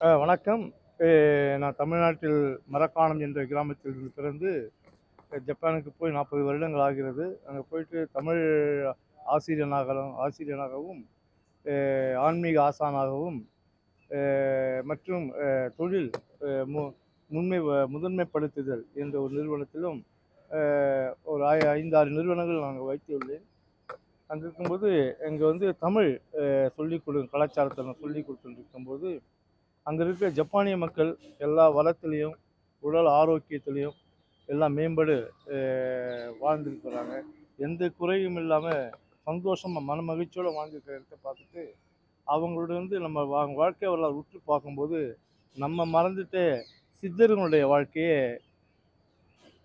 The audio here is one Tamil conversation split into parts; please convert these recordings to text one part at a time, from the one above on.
வணக்கம். நான் தமிழ்நாட்டில் மரக்காணம் என்ற கிராமத்தில் பிறந்து ஜப்பானுக்கு போய் நாற்பது வருடங்கள் ஆகிறது. அங்கே போயிட்டு தமிழ் ஆசிரியனாகவும் ஆசிரியனாகவும் ஆன்மீக ஆசானாகவும் மற்றும் தொழில் மு முன்மை முதன்மைப்படுத்துதல் என்ற ஒரு நிறுவனத்திலும் ஒரு ஐ ஐந்தாறு நிறுவனங்கள் நாங்கள் வைத்துள்ளேன். அங்கே இருக்கும்போது இங்கே வந்து தமிழ் சொல்லிக் கொடு கலாச்சாரத்தை நான் சொல்லிக் கொடுத்துட்டு இருக்கும்போது அங்கே இருக்கிற ஜப்பானிய மக்கள் எல்லா வளத்திலையும் உடல் ஆரோக்கியத்திலையும் எல்லாம் மேம்படு வாழ்ந்துட்டு வராங்க எந்த குறையும் இல்லாமல் சந்தோஷமாக மன மகிழ்ச்சியோடு வாழ்ந்துருக்கிறத பார்த்துட்டு அவங்களோட வந்து நம்ம வா வாழ்க்கை வரலாறு உற்று பார்க்கும்போது நம்ம மறந்துட்டு சித்தர்களுடைய வாழ்க்கையை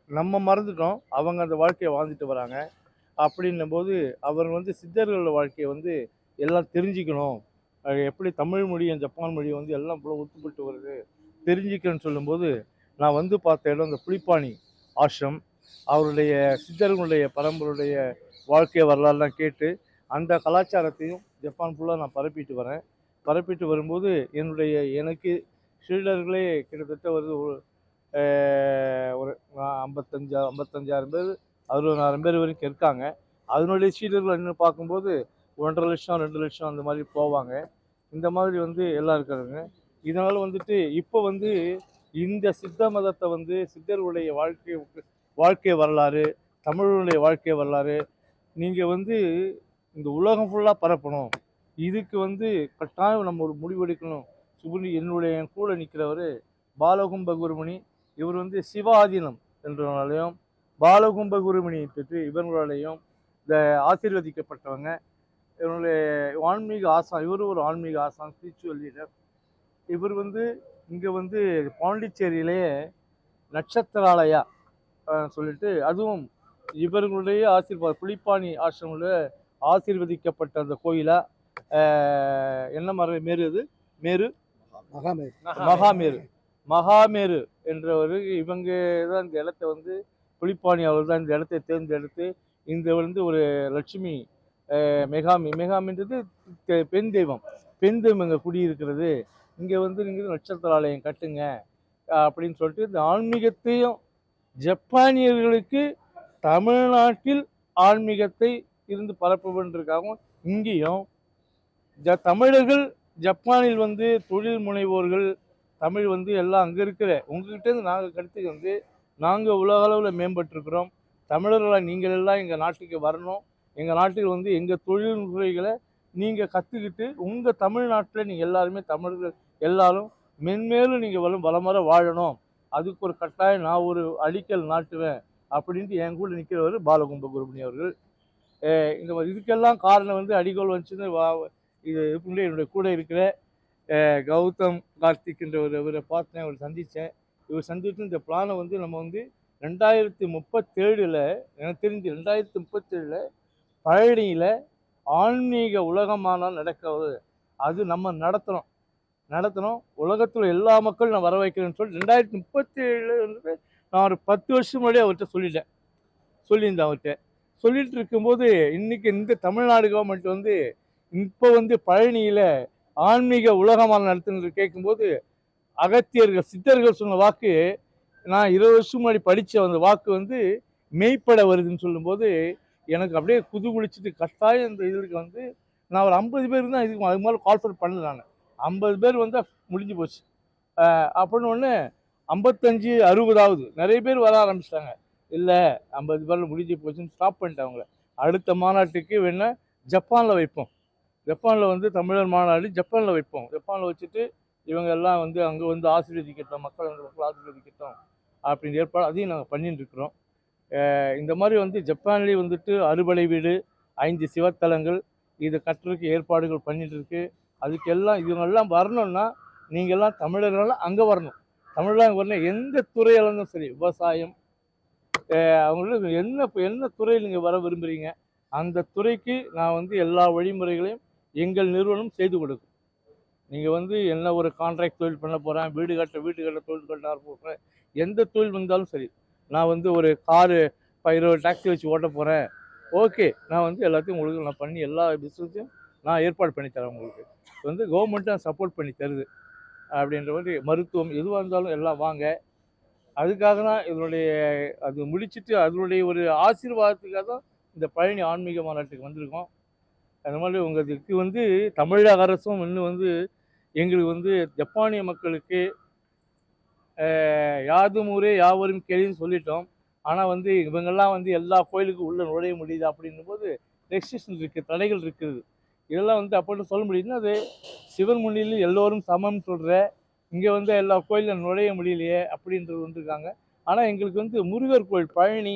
நம்ம மறந்துட்டோம் அவங்க அந்த வாழ்க்கையை வாழ்ந்துட்டு வராங்க. அப்படின்னும் போது அவர் வந்து சித்தர்களோட வாழ்க்கையை வந்து எல்லாம் தெரிஞ்சுக்கணும். எப்படி தமிழ் மொழியும் ஜப்பான் மொழியும் வந்து எல்லாம் இவ்வளோ ஒத்துப்பட்டு வருது? தெரிஞ்சுக்கணும்னு சொல்லும்போது நான் வந்து பார்த்த இடம் இந்த புலிப்பாணி ஆசிரம். அவருடைய சித்தர்களுடைய பரம்பரையுடைய வாழ்க்கை வரலாறுலாம் கேட்டு அந்த கலாச்சாரத்தையும் ஜப்பான் ஃபுல்லாக நான் பரப்பிட்டு வரேன். பரப்பிட்டு வரும்போது என்னுடைய எனக்கு சீடர்களே கிட்டத்தட்ட ஒரு ஒரு ஐம்பத்தஞ்சா ஐம்பத்தஞ்சாயிரம் பேர் அறுபதாயிரம் பேர் வரைக்கும் இருக்காங்க. அதனுடைய சீடர்கள் இன்னும் பார்க்கும்போது ஒன்றரை லட்சம் ரெண்டு லட்சம் அந்த மாதிரி போவாங்க. இந்த மாதிரி வந்து எல்லாம் இருக்கிறாங்க இதனால் வந்துட்டு இப்போ வந்து இந்த சித்த மதத்தை வந்து சித்தர்களுடைய வாழ்க்கை வாழ்க்கை வரலாறு தமிழருடைய வாழ்க்கை வரலாறு நீங்கள் வந்து இந்த உலகம் ஃபுல்லாக பரப்பணும். இதுக்கு வந்து கட்டாயம் நம்ம ஒரு முடிவெடுக்கணும் சுகுனி என்னுடைய கூட நிற்கிறவர் பாலகும்ப குருமணி. இவர் வந்து சிவாதீனம் என்றனாலையும் பாலகும்ப குருமணி பெற்று இவர்களாலையும் இந்த ஆசீர்வதிக்கப்பட்டவங்க. இவருடைய ஆன்மீக ஆசான் இவரும் ஒரு ஆன்மீக ஆசான் ஸ்பிரிச்சுவல் லீடர் இவர் வந்து இங்கே வந்து பாண்டிச்சேரியிலே நட்சத்திராலயா சொல்லிட்டு அதுவும் இவர்களுடைய ஆசீர்வாத புலிப்பாணி ஆசிரமில் ஆசீர்வதிக்கப்பட்ட அந்த கோயிலா அஹ், என்ன மர மேரு அது? மேரு? மகாமேர். மகாமேரு. மகாமேரு என்றவர் இவங்க தான் இந்த இடத்த வந்து புலிப்பாணி அவர் தான் இந்த இடத்தை தேர்ந்தெடுத்து இந்த வந்து ஒரு லட்சுமி மெகாமி மெகாமின்றது தெ- பெண் தெய்வம். பெண் தெய்வம் இங்கே குடியிருக்கிறது இங்கே வந்து நீங்கள் நட்சத்திராலயம் கட்டுங்க அப்படின்னு சொல்லிட்டு இந்த ஆன்மீகத்தையும் ஜப்பானியர்களுக்கு தமிழ்நாட்டில் ஆன்மீகத்தை இருந்து பரப்புவதற்காகவும் இங்கேயும் ஜ தமிழர்கள் ஜப்பானில் வந்து தொழில் முனைவோர்கள் தமிழ் வந்து எல்லாம் அங்கே இருக்கிற உங்ககிட்டேருந்து நாங்கள் கருத்துக்கு வந்து நாங்கள் உலக அளவில் மேம்பட்டிருக்கிறோம். தமிழர்களாக நீங்கள் எல்லாம் எங்கள் நாட்டுக்கு வரணும். எங்கள் நாட்டில் வந்து எங்கள் தொழில்முறைகளை நீங்கள் கற்றுக்கிட்டு உங்கள் தமிழ்நாட்டில் நீங்கள் எல்லாருமே தமிழர்கள் எல்லாரும் மென்மேலும் நீங்கள் வளம் வளமர வாழணும். அதுக்கு ஒரு கட்டாயம் நான் ஒரு அடிக்கல் நாட்டுவேன் அப்படின்ட்டு என் கூட நிற்கிறவர் பாலகும்ப குருமணி அவர்கள் இந்த மாதிரி இதுக்கெல்லாம் காரணம் வந்து அடிகோல் வந்துச்சுன்னு வா இது இதுக்குள்ளே என்னுடைய கூட இருக்கிற கௌதம் கார்த்திக் என்ற ஒரு இவரை பார்த்தேன் அவர் சந்தித்தேன். இவர் சந்தித்து இந்த பிளானை வந்து நம்ம வந்து ரெண்டாயிரத்தி முப்பத்தேழில் எனக்கு தெரிஞ்சு ரெண்டாயிரத்தி முப்பத்தேழில் பழனியில் ஆன்மீக உலகமானால் நடக்கிறது. அது நம்ம நடத்துகிறோம் நடத்துகிறோம் உலகத்தில் எல்லா மக்களும் நான் வர வைக்கிறேன்னு சொல்லி ரெண்டாயிரத்தி முப்பத்தேழில் வந்து நான் ஒரு பத்து வருஷம் முன்னாடியே அவர்கிட்ட சொல்லிட்டேன். சொல்லியிருந்தேன் அவர்கிட்ட. சொல்லிட்டு இருக்கும்போது இன்றைக்கி இந்த தமிழ்நாடு கவர்மெண்ட் வந்து இப்போ வந்து பழனியில் ஆன்மீக உலகமான நடத்துன்னு கேட்கும்போது அகத்தியர்கள் சித்தர்கள் சொன்ன வாக்கு நான் இருபது வருஷம் முன்னாடி படித்த அந்த வாக்கு வந்து மெய்ப்பட வருதுன்னு சொல்லும்போது எனக்கு அப்படியே குது குளிச்சுட்டு கட்டாயம் இந்த இதுக்கு வந்து நான் ஒரு ஐம்பது பேர் தான் இதுக்கு அதுக்கு மேலே கால்ஃபர் பண்ணல நான். ஐம்பது பேர் வந்தால் முடிஞ்சு போச்சு. அப்படின்னு ஒன்று ஐம்பத்தஞ்சு அறுபதாவது நிறைய பேர் வர ஆரம்பிச்சிட்டாங்க. இல்லை ஐம்பது பேரில் முடிஞ்சு போச்சுன்னு ஸ்டாப் பண்ணிட்டேன் அவங்கள. அடுத்த மாநாட்டுக்கு வேணால் ஜப்பானில் வைப்போம். ஜப்பானில் வந்து தமிழர் மாநாடு ஜப்பானில் வைப்போம். ஜப்பானில் வச்சுட்டு இவங்க எல்லாம் வந்து அங்கே வந்து ஆசீர்வதிக்கட்டும் மக்கள் வந்து மக்கள் ஆசீர்வதிக்கட்டும் அப்படின்னு ஏற்பாடு அதையும் நாங்கள் பண்ணிட்டு இருக்கிறோம். இந்த மாதிரி வந்து ஜப்பான்லேயே வந்துட்டு அறுபடை வீடு ஐந்து சிவத்தலங்கள் இதை கட்டுறதுக்கு ஏற்பாடுகள் பண்ணிட்டு இருக்கு. அதுக்கெல்லாம் இவங்கெல்லாம் வரணும்னா நீங்கள்லாம் தமிழர்கள்லாம் அங்கே வரணும். தமிழகம் வரணும். எந்த துறையில இருந்தும் சரி விவசாயம் அவங்களுக்கு என்ன என்ன துறையில் நீங்கள் வர விரும்புகிறீங்க அந்த துறைக்கு நான் வந்து எல்லா வழிமுறைகளையும் எங்கள் நிறுவனம் செய்து கொடுக்கும். நீங்கள் வந்து என்ன ஒரு கான்ட்ராக்ட் தொழில் பண்ண போகிறேன் வீடு கட்ட வீட்டு கட்ட தொழில் கட்ட போகிறேன் எந்த தொழில் வந்தாலும் சரி நான் வந்து ஒரு காரு இருபது டாக்ஸி வச்சு ஓட்ட போகிறேன் ஓகே நான் வந்து எல்லாத்தையும் உங்களுக்கு நான் பண்ணி எல்லா பிஸ்னஸையும் நான் ஏற்பாடு பண்ணி தரேன் உங்களுக்கு. வந்து கவர்மெண்ட்டும் சப்போர்ட் பண்ணி தருது. அப்படின்ற மாதிரி மருத்துவம் எதுவாக இருந்தாலும் எல்லாம் வாங்க. அதுக்காக தான் இதனுடைய அது முடிச்சுட்டு அதனுடைய ஒரு ஆசீர்வாதத்துக்காக தான் இந்த பழனி ஆன்மீக மாநாட்டுக்கு வந்திருக்கோம். அது மாதிரி உங்களுக்கு வந்து தமிழக அரசும் இன்னும் வந்து எங்களுக்கு வந்து ஜப்பானிய மக்களுக்கு யாதும் ஊரே யாவரும் கேள்வின்னு சொல்லிட்டோம். ஆனால் வந்து இவங்கெல்லாம் வந்து எல்லா கோயிலுக்கும் உள்ளே நுழைய முடியுது அப்படின்னும் போது ரெஸ்ட்ரிக்ஷன் இருக்குது தடைகள் இருக்குது. இதெல்லாம் வந்து அப்படின்னு சொல்ல முடியுதுன்னா அது சிவன் முன்னிலையில் எல்லோரும் சமம்னு சொல்கிற இங்கே வந்து எல்லா கோயிலில் நுழைய முடியலையே அப்படின்றது வந்துருக்காங்க ஆனால் எங்களுக்கு வந்து முருகர் கோயில் பழனி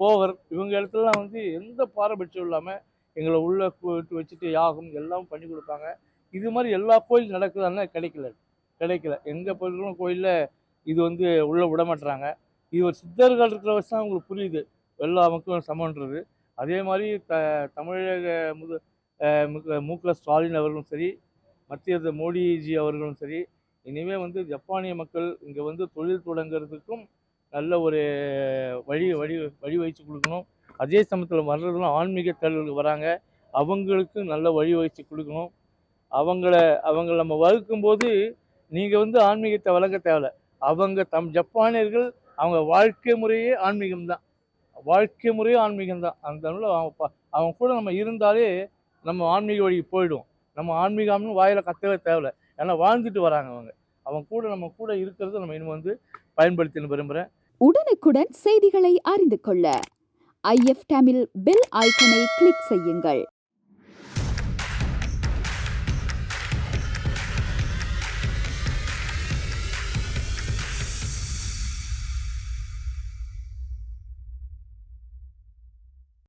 போகர் இவங்க இடத்துலலாம் வந்து எந்த பாரபட்சம் இல்லாமல் எங்களை உள்ளே கூட்டு வச்சுட்டு யாகம் எல்லாம் பண்ணி கொடுப்பாங்க. இது மாதிரி எல்லா கோயில் நடக்குதான்னா கிடைக்கல கிடைக்கல. எங்கே போயிருக்கிறோம் கோயிலில் இது வந்து உள்ளே விட மாட்டுறாங்க இது ஒரு சித்தர்கள் இருக்கிற வச்சு தான் உங்களுக்கு புரியுது. எல்லா மக்களும் சமன்றது அதே மாதிரி த தமிழக முது அஹ் மு- க ஸ்டாலின் அவர்களும் சரி மத்திய மோடிஜி அவர்களும் சரி இனிமேல் வந்து ஜப்பானிய மக்கள் இங்கே வந்து தொழில் தொடங்குறதுக்கும் நல்ல ஒரு வழி வழி வழி வகிச்சு கொடுக்கணும். அதே சமயத்தில் வர்றதுலாம் ஆன்மீக தேடலுக்கு வராங்க. அவங்களுக்கு நல்ல வழி வகிச்சு கொடுக்கணும். அவங்கள அவங்கள நம்ம வகுக்கும்போது நீங்கள் வந்து ஆன்மீகத்தை வளர்க்க தேவையில்ல அவங்க தம் ஜப்பானியர்கள் அவங்க வாழ்க்கை முறையே ஆன்மீகம் தான் வாழ்க்கை முறையே ஆன்மீகம் தான் அந்த அவங்க ப- அவங்க கூட நம்ம இருந்தாலே நம்ம ஆன்மீக வழி போயிடும். நம்ம ஆன்மீகம்னு வாயில் கத்தவே தேவையில்ல. ஏன்னா வாழ்ந்துட்டு வராங்க அவங்க. அவங்க கூட நம்ம கூட இருக்கிறத நம்ம இன்னும் வந்து பயன்படுத்தின்னு விரும்புகிறேன் உடனுக்குடன் செய்திகளை அறிந்து கொள்ள ஐஎஃப் தமிழ் பெல் ஐக்கனை கிளிக் செய்யுங்கள்.